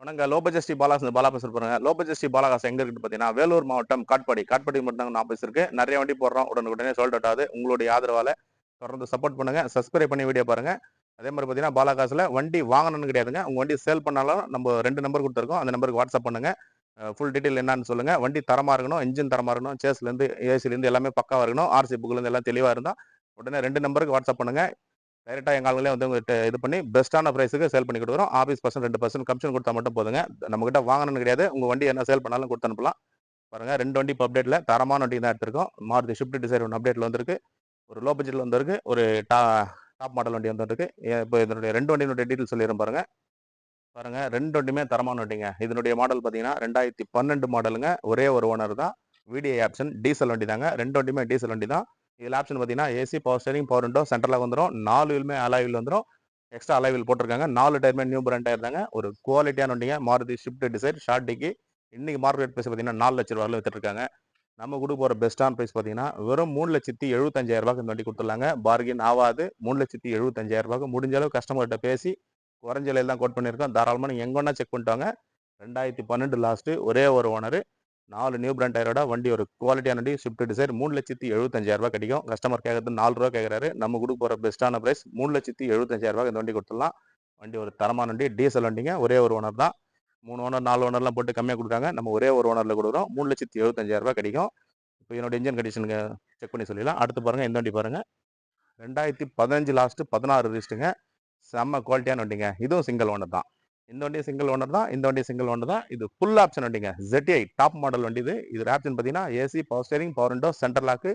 வணங்க. Low budget Sri Balas Bala பேசுற பாருங்க. லோ பாலாகாஸ் எங்க இருக்கு பார்த்தீங்கன்னா வேலூர் மாவட்டம் காட்பாடி. காட்பாடி மட்டும் ஆஃபீஸ் இருக்கு. நிறைய வண்டி போடுறோம். உடனுக்குடனே சோல்ட் அவுட் ஆகுது. உங்களுடைய ஆதரவால தொடர்ந்து சப்போர்ட் பண்ணுங்க. சப்ஸ்கிரைப் பண்ணி வீடியோ பாருங்க. அதே மாதிரி பார்த்தீங்கன்னா பாலாகாசில் வண்டி வாங்கணும்னு கிடையாதுங்க. உங்க வண்டி சேல் பண்ணாலும் நம்ம ரெண்டு நம்பர் கொடுத்துருக்கோம். அந்த நம்பருக்கு வாட்ஸ்அப் பண்ணுங்க. ஃபுல் டீட்டெயில் என்னன்னு சொல்லுங்க. வண்டி தரமா இருக்கணும் இன்ஜின் தரமா இருக்கணும் சேஸ்ல இருந்து எல்லாமே பக்காவா இருக்கணும். ஆர்சி புக்ல இருந்து எல்லாம் தெளிவா இருந்தா உடனே ரெண்டு நம்பருக்கு வாட்ஸ்அப் பண்ணுங்க. டைரெக்டாக எங்க ஆளுங்களே வந்து உங்கள்கிட்ட இது பண்ணி பெஸ்ட்டான ப்ரைஸுக்கு சேல் பண்ணி கொடுக்குறோம் ஆஃபீஸ் பர்சன்ட் ரெண்டு பர்சன்ட் கமிஷன் கொடுத்தா மட்டும் போதுங்க. நம்மகிட்ட வாங்கணும்னு கிடையாது. உங்கள் வண்டி என்ன சேல் பண்ணாலும் கொடுத்து அனுப்பலாம். பாருங்கள் ரெண்டு வண்டி இப்போ அப்டேட்டில் தரமான வண்டி தான் எடுத்திருக்கோம். மாருதி ஷிஃப்ட் டிசைர் ஒன்று அப்டேட்டில் வந்திருக்கு. ஒரு லோ பட்ஜெட்டில் வந்திருக்கு. ஒரு டா டாப் மாடல் வண்டி வந்துருக்கு. இப்போ இதனுடைய ரெண்டு வண்டியினுடைய டீட்டெயில் சொல்லிடுறேன் பாருங்கள் பாருங்கள் ரெண்டு வண்டியுமே தரமான வண்டிங்க. இதனுடைய மாடல் பார்த்தீங்கன்னா ரெண்டாயிரத்தி பன்னெண்டு மாடலுங்க ஒரே ஒரு ஓனர் தான். விடிஐ ஆப்ஷன் டீசல் வண்டி தாங்க ரெண்டு வண்டியுமே டீசல் வண்டி தான் இதில் ஆப்ஷன் பார்த்தீங்கன்னா AC power steering power window சென்டரில் வந்துடும் நாலு வீலுமே அலாயில் வந்துடும் எக்ஸ்ட்ரா அலாயில் போட்டிருக்காங்க. நாலு டயர்மே நியூ பிராண்ட் டயர் தாங்க. ஒரு குவாலிட்டியான வண்டிங்க. மாருதி ஷிஃப்ட் டிசைர் ஷார்ட்டிக்கு இன்றைக்கி மார்க்கெட் ப்ரைஸ் பார்த்தீங்கன்னா நாலு லட்ச ரூபாயில் வித்துட்ருக்காங்க நம்ம கொடுக்க போகிற பெஸ்ட்டான ப்ரைஸ் பார்த்தீங்கன்னா வெறும் மூணு லட்சத்தி எழுபத்தஞ்சாயிரம் ரூபாய்க்கு இந்த வண்டி கொடுத்துருலாங்க பார்கின் ஆகாது. மூணு லட்சத்தி எழுபத்தஞ்சாயிரம் ரூபாய்க்கு முடிஞ்ச அளவு கஸ்டமர்கிட்ட பேசி குறைஞ்ச தான் கோட் பண்ணியிருக்கோம். தாராளமாக நீங்கள் எங்கே செக் பண்ணிட்டாங்க ரெண்டாயிரத்தி பன்னெண்டு லாஸ்ட்டு ஒரே ஒரு ஓனர் நாலு நியூ பிராண்ட் டயரோட வண்டி ஒரு குவாலிட்டியான வண்டி ஸ்விஃப்ட் டிசைர் மூணு லட்சத்தி எழுபத்தஞ்சாயிரம் ரூபாய் கிடைக்கும். கஸ்டமர் கேட்கறது நாலு ரூபா கேட்குறாரு நம்ம கொடுக்க போகிற பெஸ்ட்டான ப்ரைஸ் மூணு லட்சத்தி எழுபத்தஞ்சாயிரம் ரூபாய் இந்த வண்டி கொடுத்துடலாம். வண்டி ஒரு தரமான வண்டி டீசல் வண்டிங்க. ஒரே ஒரு ஓனர் தான். மூணு ஓனர் நாலு ஓனர்லாம் போட்டு கம்மியாக கொடுக்குறாங்க. நம்ம ஒரே ஒரு ஓனரில் கொடுக்குறோம். மூணு லட்சத்தி எழுபத்தஞ்சாயிரம் ரூபாய் கிடைக்கும். இப்போ என்னோட இன்ஜின் கண்டிஷனுங்க செக் பண்ணி சொல்லிடலாம். அடுத்து பாருங்கள் இந்த வண்டி பாருங்கள் ரெண்டாயிரத்தி பதினஞ்சு லாஸ்ட்டு பதினாறு ரிஸ்ட்டுங்க செம்ம குவாலிட்டியான வண்டிங்க. இதுவும் சிங்கிள் ஓனர் தான். இந்த வண்டி சிங்கிள் ஓனர் தான் இந்த வண்டி சிங்கிள் ஓனர் தான். இது ஃபுல் ஆப்ஷன் வண்டிங்க. ஜெட்ஐ டாப் மாடல் வண்டி இது. இது ஆப்ஷன் பார்த்தீங்கன்னா AC power steering power window center lock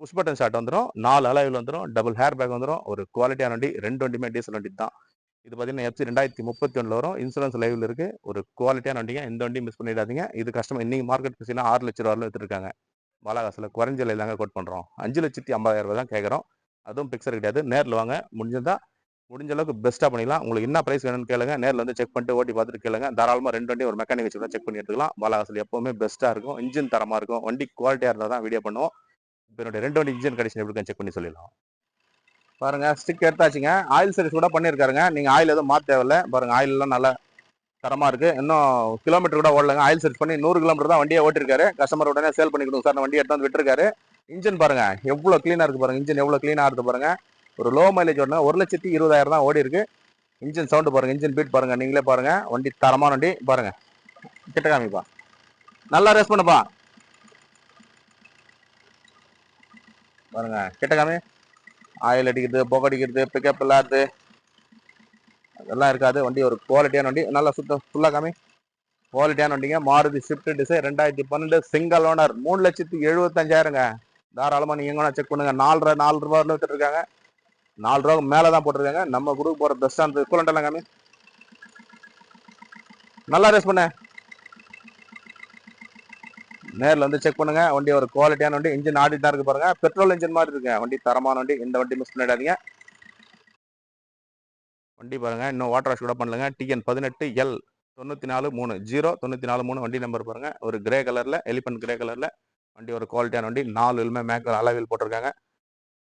push button shot வந்துடும் நாலு அலைவில் வந்துடும் டபுள் ஹேர் பேக் வந்துடும் ஒரு குவாலிட்டியான வண்டி. ரெண்டு வண்டியுமே டீசல் வண்டி தான். இது பார்த்தீங்கன்னா எஃப்சி ரெண்டாயிரத்தி முப்பத்தி ஒன்றில் வரும். இன்சூரன்ஸ் லைவில் இருக்குது ஒரு குவாலிட்டியான வண்டிங்க. இந்த வண்டியும் மிஸ் பண்ணிடாதீங்க. இது கஸ்டமர் இன்றைக்கி மார்க்கெட் பார்த்தீங்கன்னா ஆறு லட்ச ரூபாயில் எடுத்துருக்காங்க பாலாகாசில் குறைஞ்ச தாங்க கோட் பண்ணுறோம் அஞ்சு லட்சத்தி ஐம்பதாயிரம் ரூபாய் தான் கேட்குறோம் அதுவும் பிக்சர் கிடையாது. நேரில் வாங்க. முடிஞ்சதா முடிஞ்ச அளவுக்கு பெஸ்ட்டாக பண்ணிக்கலாம் உங்களுக்கு என்ன ப்ரைஸ் வேணும்னு கேளுங்க. நேரில் வந்து செக் பண்ணிட்டு ஓட்டி பார்த்துட்டு கேளுங்க. தாராளமாக ரெண்டு வண்டி ஒரு மெக்கானிக் வச்சு கூட செக் பண்ணி எடுத்துக்கலாம். பாலாகாசில் எப்போவுமே பெஸ்ட்டாக இருக்கும். இன்ஜின் தரமாக இருக்கும். வண்டி குவாலிட்டியாக இருந்தால் தான் வீடியோ பண்ணுவோம். இப்போ என்னுடைய ரெண்டு வண்டி இன்ஜின் கண்டிஷன் எப்படி செக் பண்ணி சொல்லிடலாம். பாருங்க ஸ்டிக் எடுத்தாச்சுங்க. ஆயில் சர்வீஸ் கூட பண்ணியிருக்காருங்க நீங்கள் ஆயில் எதுவும் மாற்ற தேவையில்ல. பாருங்கள் ஆயிலெலாம் நல்ல நல்லா இருக்குது இன்னும் கிலோமீட்டர் கூட ஓடலங்க. ஆயில் சர்வீஸ் பண்ணி நூறு கிலோமீட்டர் தான் வண்டியை ஓட்டிருக்காரு. கஸ்டமர் உடனே சேல் பண்ணி கொடுங்க. சார் நான் வண்டி எடுத்து வந்து விட்டுருக்காரு. இன்ஜின் பாருங்க எவ்வளோ க்ளீனாக இருக்கு பாருங்கள் இன்ஜின் எவ்வளோ க்ளீனாக இருக்குது பாருங்க. ஒரு லோ மைலேஜ் ஒன்று ஒரு லட்சத்தி இருபதாயிரம் தான் ஓடி இருக்கு. இன்ஜின் சவுண்டு பாருங்க இன்ஜின் பீட் பாருங்க நீங்களே பாருங்க. வண்டி தரமான வண்டி பாருங்க. கிட்ட காமிப்பா. நல்லா ரேஸ் பண்ணுப்பா. பாருங்க கிட்ட காமி. ஆயில் அடிக்கிறது புகை அடிக்கிறது பிக்கப் இல்லாது அதெல்லாம் இருக்காது. வண்டி ஒரு குவாலிட்டியான வண்டி. நல்லா சுத்தம் ஃபுல்லாக காமி. குவாலிட்டியான வண்டிங்க. மாருதி ஸ்விஃப்ட் டிசைர் ரெண்டாயிரத்தி பன்னெண்டு சிங்கிள் ஓனர் மூணு லட்சத்தி எழுபத்தஞ்சாயிரங்க. தாராளமாக நீங்கள் எங்கன்னா செக் பண்ணுங்க. நாலு நாலு ரூபாயில் இருக்காங்க. நாலு ரூபா மேலே தான் போட்டிருக்காங்க. நம்ம குரூப் போகிற பெஸ்ட்டான கூலண்டெல்லாம் காமி. நல்லா ரேஸ் பண்ண. நேரில் வந்து செக் பண்ணுங்க. வண்டி ஒரு குவாலிட்டியான வண்டி. இன்ஜின் ஆடி தான் இருக்கு பாருங்க. பெட்ரோல் இன்ஜின் மாதிரி இருக்குங்க வண்டி தரமான வண்டி. இந்த வண்டி மிஸ் பண்ணிடாதீங்க. வண்டி பாருங்க. இன்னும் வாட்டர் வாஷ் கூட பண்ணலங்க. டிஎன் பதினெட்டு எல் தொண்ணூற்றி நாலு மூணு. ஜீரோ தொண்ணூற்றி நாலு மூணு வண்டி நம்பர் பாருங்க. ஒரு கிரே கலரில் எலிபென்ட் கிரே கலரில் வண்டி ஒரு குவாலிட்டியான வண்டி. நாலு மேக்கர் அளவில் போட்டிருக்காங்க.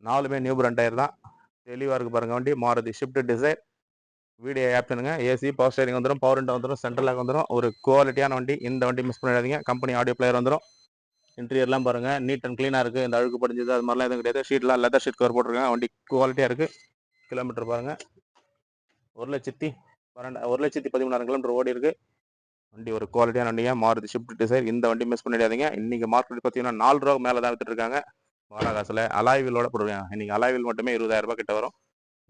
நாலுமே நியூ பிராண்ட் டயர் தான். தெளிவாக இருக்கு பாருங்க. வண்டி மாறுதி. ஷிஃப்ட் டிசைர் வீடியோ ஆப்ஷனுங்க ஏசி பவர் ஸ்டேரிங் வந்துடும் பவர் விண்டோ வந்துடும் சென்ட்ரலாக வந்துடும் ஒரு குவாலிட்டியான வண்டி. இந்த வண்டி மிஸ் பண்ணிடாதீங்க. கம்பெனி ஆடியோ பிளேயர் வந்துடும் இன்டீரியர்லாம் பாருங்கள் நீட் அண்ட் க்ளீனாக இருக்குது இந்த அழுக்கு படிஞ்சது அது மாதிரிலாம் எதுவும் கிடையாது. ஷீட்லாம் லெதர் ஷீட் கவர் போட்டிருக்காங்க. வண்டி குவாலிட்டியாக இருக்குது கிலோமீட்டர் பாருங்கள் ஒரு லட்சத்தி பன்னெண்டு ஒரு லட்சத்தி பதிமூணாயிரம் கிலோமீட்டர் ஓடி இருக்குது வண்டி ஒரு குவாலிட்டியான வண்டியாக மாறுது. ஷிஃப்ட் டிசைர் இந்த வண்டி மிஸ் பண்ணிடாதீங்க. இன்றைக்கி மார்க்கெட் பார்த்தீங்கன்னா நாலு ரூபா மேலே தான் விட்டுருக்காங்க இருக்காங்க வாராகாசில் அலாய்விலோட போட்டிருக்காங்க. இன்னைக்கு அலாய்வில் மட்டுமே இருபதாயிரம் ரூபாய் கிட்ட வரும்.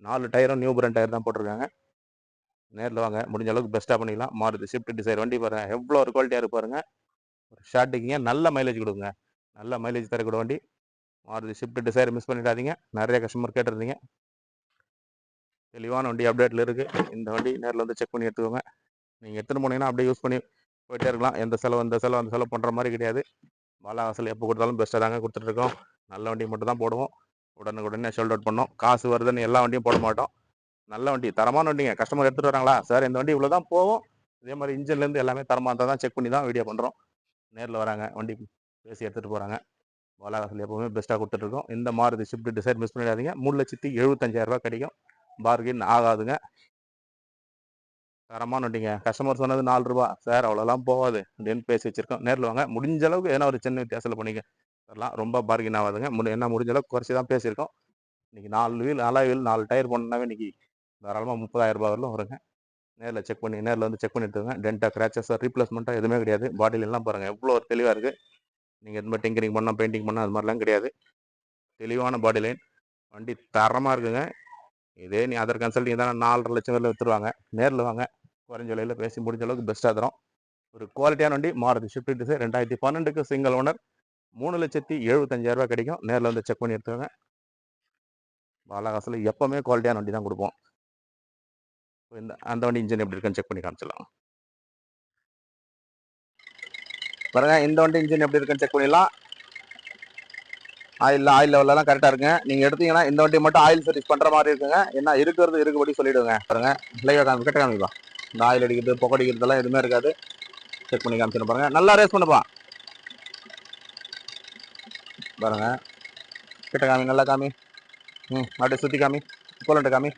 நாலு டயரும் நியூ பிராண்ட் டயர் தான் போட்டிருக்காங்க. நேரில் வாங்க. முடிஞ்ச அளவுக்கு பெஸ்ட்டாக பண்ணிக்கலாம். மாறுது. ஷிஃப்ட் டிசைர் வண்டி பாருங்கள் எவ்வளோ ஒரு குவாலிட்டியாக இருக்கு பாருங்க. ஒரு ஷார்ட்டுக்குங்க நல்ல மைலேஜ் கொடுங்க. நல்ல மைலேஜ் தரக்கூடிய வண்டி. மாறுது. ஷிஃப்ட் டிசைர் மிஸ் பண்ணிடாதீங்க. நிறைய கஸ்டமர் கேட்டிருந்தீங்க. தெளிவான வண்டி அப்டேட்டில் இருக்குது இந்த வண்டி நேரில் வந்து செக் பண்ணி எடுத்துக்கோங்க. நீங்கள் எடுத்துன்னு போனீங்கன்னா அப்படியே யூஸ் பண்ணி போயிட்டே இருக்கலாம். எந்த செலவு இந்த செலவு அந்த செலவு பண்ணுற மாதிரி கிடையாது. பாலாவாசல் எப்போ கொடுத்தாலும் பெஸ்ட்டாக தாங்க கொடுத்துட்ருக்கோம் நல்ல வண்டி மட்டும் தான் போடுவோம். உடனுக்குடனே ஷோல்ட் அவுட் பண்ணோம். காசு வருதுன்னு எல்லா வண்டியும் போட மாட்டோம். நல்ல வண்டி தரமான வண்டிங்க. கஸ்டமர் எடுத்துகிட்டு வராங்களா? சார் இந்த வண்டி இவ்வளோ தான் போவோம் இதே மாதிரி இன்ஜின்லேருந்து எல்லாமே தரமாக இருந்தால் தான் செக் பண்ணி தான் வீடியோ பண்ணுறோம் நேரில் வராங்க வண்டி பேசி எடுத்துகிட்டு போகிறாங்க பாலாவாசல் எப்போவுமே பெஸ்ட்டாக கொடுத்துட்ருக்கோம் இந்த மாதிரி ஷிஃப்ட் டிசைர் மிஸ் பண்ணிடாதீங்க. மூணு லட்சத்தி எழுபத்தஞ்சாயிரரூபா கிடைக்கும். பார்கின் ஆகாதுங்க. தரமான வண்டிங்க. கஸ்டமர் சொன்னது நாலு ரூபா. சார் அவ்வளோலாம் போகாது. அப்படின்னு பேசி வச்சுருக்கோம். நேரில் வாங்க. முடிஞ்ச அளவுக்கு ஏன்னா ஒரு சின்ன வித்தியாசத்தில் பண்ணிக்க தரலாம். ரொம்ப பார்கின் ஆகாதுங்க. முடி என்ன முடிஞ்சளவுக்கு குறைச்சி தான் பேசியிருக்கோம். இன்றைக்கி நாலு வீல் நாலா வீல் நாலு டயர் போனோம்னாவே இன்னைக்கு தாராளமாக முப்பதாயிரம் ரூபா வரலும் வருங்க. நேரில் செக் பண்ணி நேரில் வந்து செக் பண்ணி எடுத்துங்க டென்ட்டா கிராச்சஸாக ரீப்ளேஸ்மெண்ட்டாக எதுவுமே கிடையாது. பாடியில் எல்லாம் பாருங்கள் எவ்வளோ ஒரு தெளிவாக இருக்குது நீங்கள் எது மாதிரி டிங்கரிங் பண்ணால் பெயிண்டிங் பண்ணால் அது மாதிரிலாம் கிடையாது. தெளிவான பாடி லைன் வண்டி தரமாக இருக்குங்க. இதே நீ அதர் கன்சல்டிங் தானே நாலரை லட்சம் வரையில் விற்றுருவாங்க நேரில் வாங்க. குறைஞ்ச விலையில் பேசி முடிஞ்ச அளவுக்கு பெஸ்ட்டாக தரும். ஒரு குவாலிட்டியான வண்டி மாறுது ஷிஃப்ட் டிசைர் ரெண்டாயிரத்தி பன்னெண்டுக்கு சிங்கிள் ஓனர் மூணு லட்சத்தி எழுபத்தஞ்சாயிரரூபா ரூபாய் கிடைக்கும். நேரில் வந்து செக் பண்ணி எடுத்துக்கோங்க. பாலகாசில் எப்போவுமே குவாலிட்டியான வண்டி தான் கொடுப்போம். இந்த அந்த வண்டி இன்ஜின் எப்படி இருக்குன்னு செக் பண்ணி காமிச்சிடலாம். பாருங்க இந்த வண்டி இன்ஜின் எப்படி இருக்குன்னு செக் பண்ணிடலாம். ஆயில் ஆயில் லெவலெல்லாம் கரெக்டாக இருக்குங்க. நீங்கள் எடுத்தீங்கன்னா இந்த வண்டி மட்டும் ஆயில் சர்வீஸ் பண்ணுற மாதிரி இருக்குங்க. என்ன இருக்கிறது இருக்குபடி சொல்லிவிடுங்க பாருங்க லைவாக காமி கிட்ட காமிப்பா. இந்த ஆயில் அடிக்கிறது புகை அடிக்கிறதுலாம் எதுவுமே இருக்காது. செக் பண்ணி காமிச்சிடும் பாருங்க. நல்லா ரேஸ் பண்ணுப்பா. பாருங்க. கிட்ட காமி நல்லா காமி. ம் அப்படியே சுற்றி காமி. கோலண்ட்டு காமி.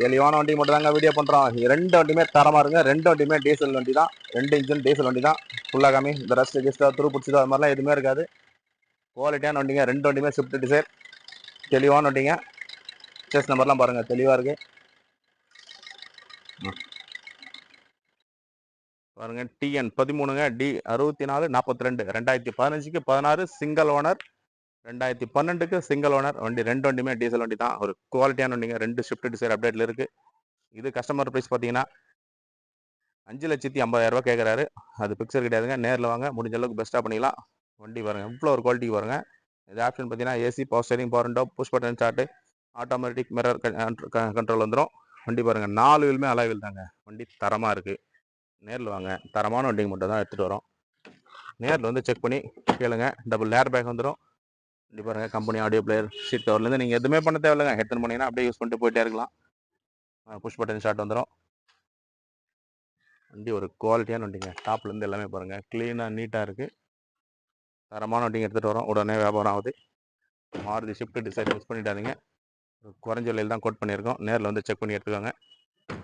தெளிவான வண்டி மட்டும் தாங்க வீடியோ பண்ணுறோம் ரெண்டு வண்டியுமே தரமாக இருங்க. ரெண்டு வண்டியுமே டீசல் வண்டி தான். ரெண்டு இன்ஜின் டீசல் வண்டி தான். ஃபுல்லாக காமி. இந்த ரஸ்ட் கிஸ்டா துரு பிடிச்சதோ அது மாதிரிலாம் எதுவுமே இருக்காது. குவாலிட்டியான வண்டிங்க. ரெண்டு வண்டியுமே ஸ்விஃப்ட் டிசைர் தெளிவான வண்டிங்க. சேஸ் நம்பர்லாம் பாருங்கள் தெளிவாக இருக்குது ம். பாருங்க டிஎன் பதிமூணுங்க டி அறுபத்தி நாலு நாற்பத்தி ரெண்டு ரெண்டாயிரத்தி பதினஞ்சுக்கு பதினாறு சிங்கிள் ஓனர் ரெண்டாயிரத்தி பன்னெண்டுக்கு சிங்கிள் ஓனர் வண்டி ரெண்டு வண்டியுமே டீசல் வண்டி தான். ஒரு குவாலிட்டியான வண்டிங்க. ரெண்டு ஷிஃப்ட் டிசைர் அப்டேட்ல இருக்கு. இது கஸ்டமர் ப்ரைஸ் பார்த்தீங்கன்னா அஞ்சு லட்சத்தி ஐம்பதாயிரம் ரூபாய் கேட்குறாரு அது பிக்சர் கிடையாதுங்க. நேரில் வாங்க. முடிஞ்ச அளவுக்கு பெஸ்ட்டாக பண்ணிக்கலாம். வண்டி பாருங்க. இவ்வளோ ஒரு குவாலிட்டிக்கு பாருங்க. இது ஆப்ஷன் பார்த்தீங்கன்னா AC power steering power window push button start automatic mirror control வந்துடும் வண்டி பாருங்க. நாலு வீலுமே அலாவில் தாங்க. வண்டி தரமாக இருக்குது நேரில் வாங்க. தரமான வண்டிங்க மட்டும் தான் எடுத்துகிட்டு வரோம். நேரில் வந்து செக் பண்ணி கேளுங்க. டபுள் ஏர் பேக் வந்துடும் வண்டி பாருங்கள் கம்பெனி ஆடியோ பிளேயர் சீட் கவர்லேருந்து நீங்கள் எதுவுமே பண்ண தேவையில்லைங்க. எடுத்துன்னு பண்ணிங்கன்னா அப்படியே யூஸ் பண்ணிட்டு போயிட்டே இருக்கலாம். புஷ் பட்டன் ஸ்டார்ட் வந்துடும் வண்டி ஒரு குவாலிட்டியான வண்டிங்க. டாப்லேருந்து எல்லாமே பாருங்கள் க்ளீனாக நீட்டாக இருக்குது தரமான வண்டிங்க எடுத்துகிட்டு வரோம். உடனே வியாபாரம் ஆகுது. மாறுதி ஷிஃப்ட் டிசைட் மிஸ் பண்ணிட்டாதீங்க குறைஞ்ச விலையில் தான் கோட் பண்ணியிருக்கோம். நேரில் வந்து செக் பண்ணி எடுத்துக்கோங்க.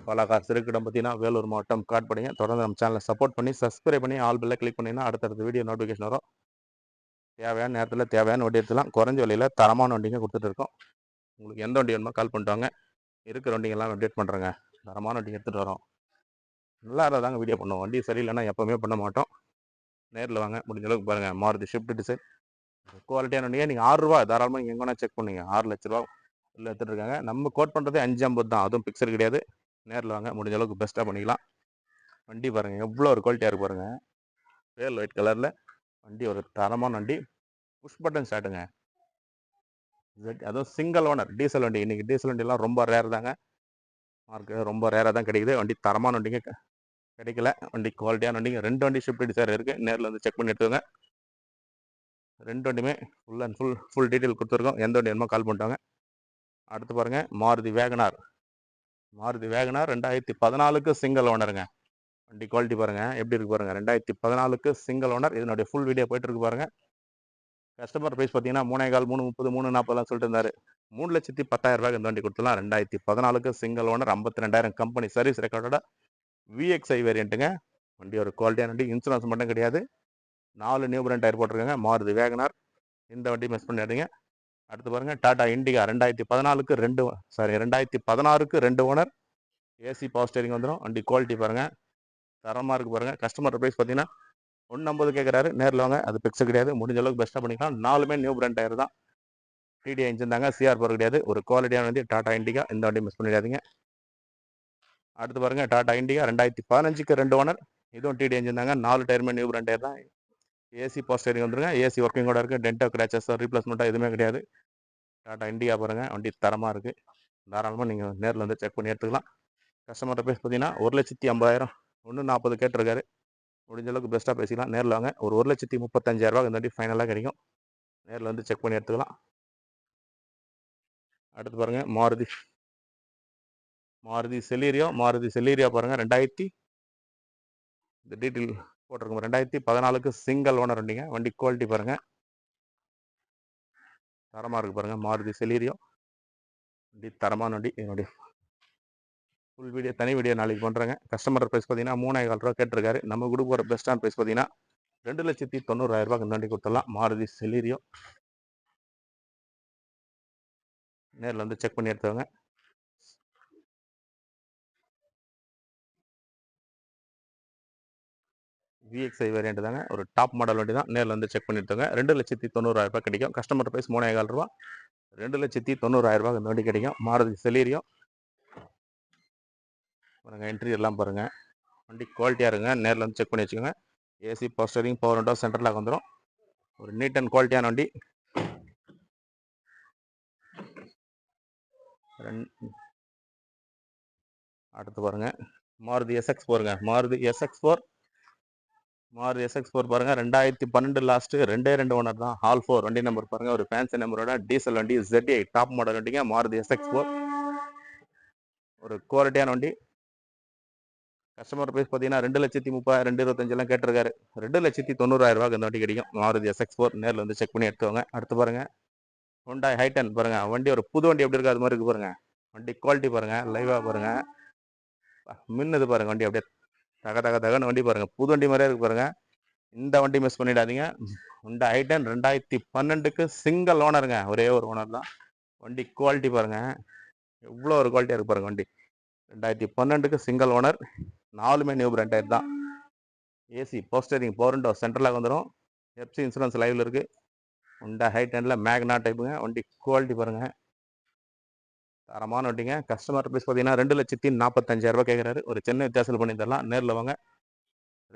பலாக்கார் சிறுக்கிடம் பார்த்தீங்கன்னா வேலூர் மாவட்டம் காட்படிங்க. தொடர்ந்து நம்ம சேனலை சப்போர்ட் பண்ணி சப்ஸ்கிரைப் பண்ணி ஆல் பெல்ல கிளிக் பண்ணிங்கன்னா அடுத்தடுத்த வீடியோ நோட்டிஃபிகேஷன் வரும். தேவையான நேரத்தில் தேவையான வண்டி எடுத்துலாம் குறைஞ்ச விலையில் தரமான வண்டிங்க கொடுத்துட்டு இருக்கோம். உங்களுக்கு எந்த வண்டி வேணுமோ கால் பண்ணிட்டு இருக்கிற வண்டிங்கெல்லாம் அப்டேட் பண்ணுறேங்க தரமான வண்டிங்க எடுத்துகிட்டு வரோம். நல்லா இருந்தால் வீடியோ பண்ணுவோம். வண்டி சரியில்லைன்னா எப்போவுமே பண்ண மாட்டோம். நேரில் வாங்க. முடிஞ்ச அளவுக்கு பாருங்கள் மாறுதி ஷிஃப்ட் டிசைன் குவாலிட்டியான வண்டியை நீங்கள் ஆறுரூவா தாராளமாக நீங்கள் எங்கே வேணால் செக் பண்ணுங்க. ஆறு லட்ச ரூபா உள்ள எடுத்துகிட்டு இருக்காங்க. நம்ம கோட் பண்ணுறதே அஞ்சு ஐம்பது தான். அதுவும் பிக்சர் கிடையாது. நேரில் வாங்க முடிஞ்ச அளவுக்கு பெஸ்ட்டாக பண்ணிக்கலாம். வண்டி பாருங்கள் எவ்வளோ ஒரு குவாலிட்டியாக இருக்கு பாருங்கள் வேல் ஒயிட் கலரில் வண்டி ஒரு தரமான வண்டி. புஷ் பட்டன் ஸ்டார்ட்டுங்க அதுவும் சிங்கிள் ஓனர் டீசல் வண்டி. இன்றைக்கி டீசல் வண்டிலாம் ரொம்ப ரேர் தாங்க. மார்க்கு ரொம்ப ரேராக தான் கிடைக்குது. வண்டி தரமான வண்டிங்க கிடைக்கல. வண்டி குவாலிட்டியான வண்டிங்க. ரெண்டு வண்டி ஷிஃப்ட் டிசைர் இருக்குது நேரில் வந்து செக் பண்ணி எடுத்துக்கோங்க. ரெண்டு வண்டியுமே full and full full detail கொடுத்துருக்கோம். எந்த வண்டி வேணுமோ கால் பண்ணிட்டாங்க அடுத்து பாருங்க மாருதி வேகனார் மாருதி வேகனார் ரெண்டாயிரத்தி பதினாலுக்கு சிங்கிள் ஓனருங்க வண்டி குவாலிட்டி பாருங்கள் எப்படி இருக்கு பாருங்கள் ரெண்டாயிரத்தி பதினாலுக்கு சிங்கிள் ஓனர் இதனுடைய ஃபுல் வீடியோ போயிட்டு இருக்கு பாருங்கள் கஸ்டமர் ப்ரைஸ் பார்த்தீங்கன்னா மூணே கால் மூணு முப்பது மூணு நாற்பதுலாம் சொல்லிட்டு இருந்தார். மூணு லட்சத்தி பத்தாயிரம் ரூபாய்க்கு இந்த வண்டி கொடுத்துலாம் ரெண்டாயிரத்தி பதினாலுக்கு சிங்கிள் ஓனர் ஐம்பத்தி ரெண்டாயிரம் கம்பெனி சர்வீஸ் ரெக்கார்டோட விஎக்ஸ்ஐ வேரியண்ட்டுங்க வண்டி ஒரு குவாலிட்டியான வண்டி இன்சூரன்ஸ் மட்டும் கிடையாது. நாலு நியூ பிராண்ட் டயர் போட்டிருக்காங்க. Maruti Wagon R. இந்த வண்டி மிஸ் பண்ணிடாதீங்க. அடுத்து பாருங்க டாடா இண்டிகா ரெண்டாயிரத்தி பதினாலுக்கு ரெண்டு சாரி ரெண்டாயிரத்தி பதினாறுக்கு ரெண்டு ஓனர். ஏசி பவர் ஸ்டேரிங் வந்துடும் வண்டி குவாலிட்டி பாருங்கள் தரமாக இருக்குது பாருங்கள் கஸ்டமர் ப்ரைஸ் பார்த்தீங்கன்னா ஒன்று ஐம்பது கேட்குறாரு நேரில் வாங்க. அது பிக்ஸ் கிடையாது. முடிஞ்ச அளவுக்கு பெஸ்ட்டாக பண்ணிக்கலாம். நாலுமே நியூ பிராண்ட் டயர் தான். டிடிஐ இன்ஜின் தாங்க. சிஆர் பவர் கிடையாது. ஒரு குவாலிட்டியான வண்டி டாடா இண்டிகா. இந்த வண்டி மிஸ் பண்ணிடாதீங்க. அடுத்து பாருங்க டாடா இண்டிகா ரெண்டாயிரத்தி பதினஞ்சுக்கு ரெண்டு ஓனர். இதுவும் டிடி இன்ஜின் தாங்க. நாலு டயருமே நியூ பிராண்ட் டயர் தான். ஏசி பவர் ஸ்டேரிங் வந்துருங்க. ஏசி ஒர்க்கிங்கோட இருக்குது டென்டோ கிராச்சஸ் ரீப்ளேஸ்மெண்ட்டாக எதுவுமே கிடையாது. டாட்டா இண்டியா பாருங்கள் வண்டி தரமாக இருக்குது தாராளமாக நீங்கள் நேரில் வந்து செக் பண்ணி எடுத்துக்கலாம். கஸ்டமர் பேஸ் பார்த்தீங்கன்னா ஒரு லட்சத்தி ஐம்பதாயிரம். ஒன்று நாற்பது கேட்டிருக்காரு. முடிஞ்ச அளவுக்கு பெஸ்ட்டாக பேசிக்கலாம். நேரில் வாங்க. ஒரு ஒரு லட்சத்தி முப்பத்தஞ்சாயிரரூபா இந்த வண்டி ஃபைனலாக கிடைக்கும். நேரில் வந்து செக் பண்ணி எடுத்துக்கலாம். அடுத்து பாருங்கள் மாருதி. மாருதி செலீரியோ மாருதி செலீரியா பாருங்கள் ரெண்டாயிரத்தி இந்த டீட்டெயில் போட்டிருக்கோம். ரெண்டாயிரத்தி பதினாலுக்கு சிங்கிள் ஓனர் வண்டிங்க வண்டி குவாலிட்டி பாருங்க. தரமாக இருக்கு பாருங்க. மாருதி செலீரியோ வண்டி தரமான வண்டி. என்னுடைய ஃபுல் வீடியோ தனி வீடியோ நாளைக்கு பண்ணுறேங்க கஸ்டமர் ப்ரைஸ் பார்த்தீங்கன்னா மூணாயிரம் ரூபா கேட்டிருக்காரு. நம்ம கொடுக்க போகிற பெஸ்ட்டான ப்ரைஸ் பார்த்தீங்கன்னா ரெண்டு லட்சத்தி தொண்ணூறாயிரம் ரூபாய் இந்த வண்டி கொடுத்துடலாம். மாருதி செலீரியோ நேரில் வந்து செக் பண்ணி எடுத்தவங்க விஎக்ஸ்ஐ வேரியண்ட் தாங்க. ஒரு டாப் மாடல் வண்டி தான். நேரில் வந்து செக் பண்ணி ரெண்டு லட்சத்தி தொண்ணூறாயிரரூபா கிடைக்கும். கஸ்டமர் ப்ரைஸ் மூணாயிரம் ரூபா. ரெண்டு லட்சத்தி தொண்ணூறாயிரம் இந்த வண்டி கிடைக்கும். மாறுதி செலீரியம் பாருங்க என்ட்ரி எல்லாம் பாருங்க. வண்டி குவாலிட்டியாக இருங்க நேரில் வந்து செக் பண்ணி வச்சுக்கோங்க. ஏசி போஸ்டரிங் பவர் விண்டோ சென்டரில் வந்துடும் ஒரு நீட் அண்ட் குவாலிட்டியான வண்டி. ரெண்- அடுத்து பாருங்க. மாருதி எஸ்எக்ஸ் போருங்க மாருதி எஸ்எக்ஸ் ஃபோர் மாறு எஸ்எக்ஸ் ஃபோர் பாருங்க. ரெண்டாயிரத்தி பன்னெண்டு லாஸ்ட்டு ரெண்டே ரெண்டு ஓனர் தான். ஹால் ஃபோர் வண்டி நம்பர் பாருங்க. ஒரு ஃபேன்சி நம்பரோட டீசல் வண்டி ZDI டாப் மாடல் வண்டிங்க. மாறுது எஸ்எக்ஸ் ஃபோர் ஒரு குவாலிட்டியான வண்டி. கஸ்டமர் ப்ரைஸ் பார்த்தீங்கன்னா ரெண்டு லட்சத்தி முப்பதாயிரம் ரெண்டு இருபத்தஞ்செல்லாம் கேட்டிருக்காரு. ரெண்டு லட்சத்தி தொண்ணூறாயிரம் ரூபாய்க்கு இந்த வண்டி கிடைக்கும். மாறுதி எஸ்எக்ஸ் ஃபோர் நேரில் வந்து செக் பண்ணி எடுத்துவாங்க அடுத்து பாருங்க. ஹோண்டாய் ஹைட்டன் பாருங்க. வண்டி ஒரு புது வண்டி எப்படி இருக்கு? அது மாதிரி இருக்கு பாருங்க. வண்டி குவாலிட்டி பாருங்க. லைவாக பாருங்க. மின்னது பாருங்க வண்டி அப்படியே தக தக தகன்னு வண்டி பாருங்கள் புது வண்டி மாதிரியே இருக்கு பாருங்கள் இந்த வண்டி மிஸ் பண்ணிடாதீங்க. இந்த ஐட்டன் ரெண்டாயிரத்தி பன்னெண்டுக்கு சிங்கிள் ஓனருங்க ஒரே ஒரு ஓனர் தான். வண்டி குவாலிட்டி பாருங்கள் எவ்வளோ ஒரு குவாலிட்டியாக இருக்கு பாருங்கள் வண்டி. ரெண்டாயிரத்தி பன்னெண்டுக்கு சிங்கிள் ஓனர் நாலுமே நியூ பிராண்ட் டயர் தான். ஏசி போஸ்டரிங் பவர் சென்ட்ரலாக வந்துடும் எஃப்சி இன்சூரன்ஸ் லைவில் இருக்குது இருக்கு. ஹைட் ஹேண்டில் மேக்னா டைப்புங்க வண்டி குவாலிட்டி பாருங்கள் தரமான வண்டிங்க கஸ்டமர் ப்ரைஸ் பார்த்தீங்கன்னா ரெண்டு லட்சத்தி நாற்பத்தஞ்சாயிரரூபா கேட்குறாரு ஒரு சின்ன வித்தியாசம் பண்ணி தரலாம். நேரில் வாங்க.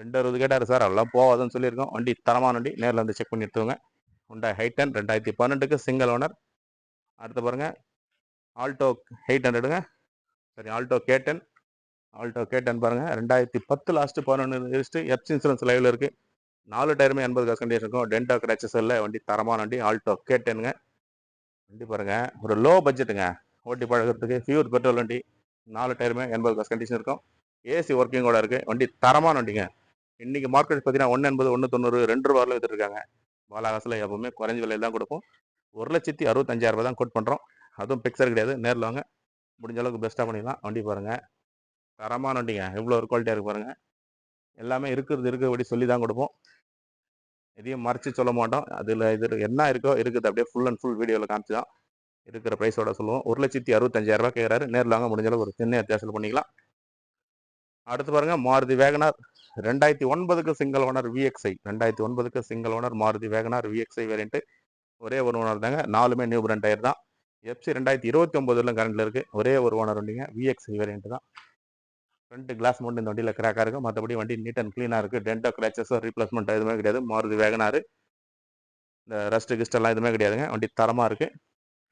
ரெண்டு அறுபது கேட்டார் சார் அதெல்லாம் போகாதுன்னு சொல்லியிருக்கோம். வண்டி தரமான வண்டி. நேரில் வந்து செக் பண்ணி எடுத்துவங்க ஹோண்டா ஹைட்டன் ரெண்டாயிரத்தி பன்னெண்டுக்கு சிங்கிள் ஓனர் அடுத்து பாருங்க. ஆல்டோ எயிட் ஹண்ட்ரடுங்க சரி ஆல்டோ கேட்டன். ஆல்டோ கேட்டன் பாருங்கள் ரெண்டாயிரத்தி பத்து லாஸ்ட்டு பதினொன்று லிஸ்ட்டு எப்ஸ் இன்சூரன்ஸ் லைவில் இருக்குது நாலு டயருமே எண்பது காசு கண்டிஷன் இருக்கும். டென்டோ கிராச்சஸ் இல்லை. வண்டி தரமான வண்டி. ஆல்டோ கேட்டனுங்க. வண்டி பாருங்க. ஒரு லோ பட்ஜெட்டுங்க ஓட்டி பழகிறதுக்கு ஃபியூர் பெட்ரோல் வண்டி நாலு டயருமே எண்பது காசு கண்டிஷன் இருக்கும். ஏசி ஒர்க்கிங்கோட இருக்குது வண்டி தரமான வண்டிங்க. இன்றைக்கி மார்க்கெட் பார்த்தீங்கன்னா ஒன்று எண்பது ஒன்று தொண்ணூறு ரெண்டு ரூபாயில் விற்றுருக்காங்க பாலாகாசில் எப்பவுமே குறைஞ்ச விலையில் தான் கொடுப்போம். ஒரு லட்சத்தி அறுபத்தஞ்சாயிரம் ரூபா தான் கோட் பண்ணுறோம் அதுவும் பிக்சர் கிடையாது. நேரில் வாங்க. முடிஞ்ச அளவுக்கு பெஸ்ட்டாக பண்ணிடலாம். வண்டி பாருங்கள் தரமான வண்டிங்க. எவ்வளோ ஒரு குவாலிட்டியாக இருக்குது பாருங்கள் எல்லாமே இருக்கிறது இருக்கிறபடி சொல்லி தான் கொடுப்போம். எதையும் மறைச்சு சொல்ல மாட்டோம். அதில் இது என்ன இருக்கோ இருக்குது. அப்படியே ஃபுல் அண்ட் ஃபுல் வீடியோவில் காமிச்சு தான் இருக்கிற ப்ரைஸோட சொல்லுவோம். ஒரு லட்சத்தி அறுபத்தஞ்சாயிரரூபா கேட்குறாரு நேரில் வாங்க முடிஞ்ச ஒரு சின்ன வித்தியாசம் பண்ணிக்கலாம். அடுத்து பாருங்க மாருதி வேகனார். ரெண்டாயிரத்தி ஒன்பதுக்கு சிங்கிள் ஓனர் விஎக்ஸ்ஐ ரெண்டாயிரத்தி ஒன்பதுக்கு single owner Maruti WagonR VXI variant ஒரே ஒரு ஓனர் தாங்க. நாலுமே நியூ பிராண்ட் டயர் தான். எஃப்சி ரெண்டாயிரத்தி இருபத்தி ஒன்பதுல கரண்ட்ல இருக்குது ஒரே ஒரு ஓனர் வண்டிங்க விஎக்ஸ்ஐ வேரியன்ட் தான். ஃப்ரண்ட் கிளாஸ் மட்டும் இந்த வண்டியில் கிராக்காக இருக்குது மற்றபடி வண்டி நீட் அண்ட் க்ளீனாக இருக்குது டென்டோ கிராச்சஸோ ரீப்ளேஸ்மெண்ட் எதுவுமே கிடையாது. மாருதி வேகனார் இந்த ரஸ்ட் கிஸ்டெல்லாம் எதுவுமே கிடையாதுங்க. வண்டி தரமாக இருக்குது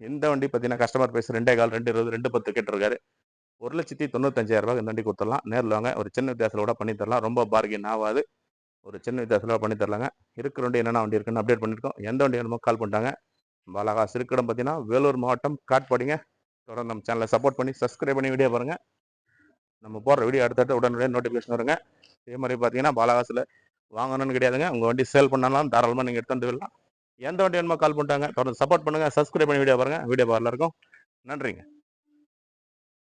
இந்த வண்டி பார்த்தீங்கன்னா கஸ்டமர் பேஸ் ரெண்டே கால் ரெண்டு இருபது ரெண்டு பத்து கேட்டிருக்காரு. ஒரு லட்சத்தி தொண்ணூத்தஞ்சாயிரம் ரூபாய் இந்த வண்டி கொடுத்துடலாம். நேரில் வாங்க. ஒரு சின்ன வித்தியாசத்தில் பண்ணி தரலாம். ரொம்ப பார்கின் ஆகாது. ஒரு சின்ன வித்தியாசத்தோட பண்ணி தரலாங்க. இருக்கிற வண்டி என்னென்ன வண்டி இருக்குன்னு அப்டேட் பண்ணியிருக்கோம் எந்த வண்டி வேணுமோ கால் பண்ணிட்டாங்க. பாலகாஸ் இருக்கிடம் பார்த்தீங்கன்னா வேலூர் மாவட்டம் காட்பாடிங்க. தொடர்ந்து நம்ம சேனலை சப்போர்ட் பண்ணி சப்ஸ்கிரைப் பண்ணி வீடியோ பாருங்கள் நம்ம போடுற வீடியோ அடுத்தடுத்து உடனடியாக நோட்டிஃபிகேஷன் வருங்க. இதே மாதிரி பார்த்தீங்கன்னா பாலகாசில் வாங்கணும்னு கிடையாதுங்க. உங்கள் வண்டி சேல் பண்ணாலும் தாராளமாக நீங்கள் எடுத்துகிட்டு வரலாம் எந்த வண்டி வேணுமோ கால் பண்ணிட்டாங்க. தொடர்ந்து சப்போர்ட் பண்ணுங்கள் சப்ஸ்கிரைப் பண்ணி வீடியோ பாருங்கள் வீடியோ பார்க்கலாம் இருக்கும் நன்றிங்க.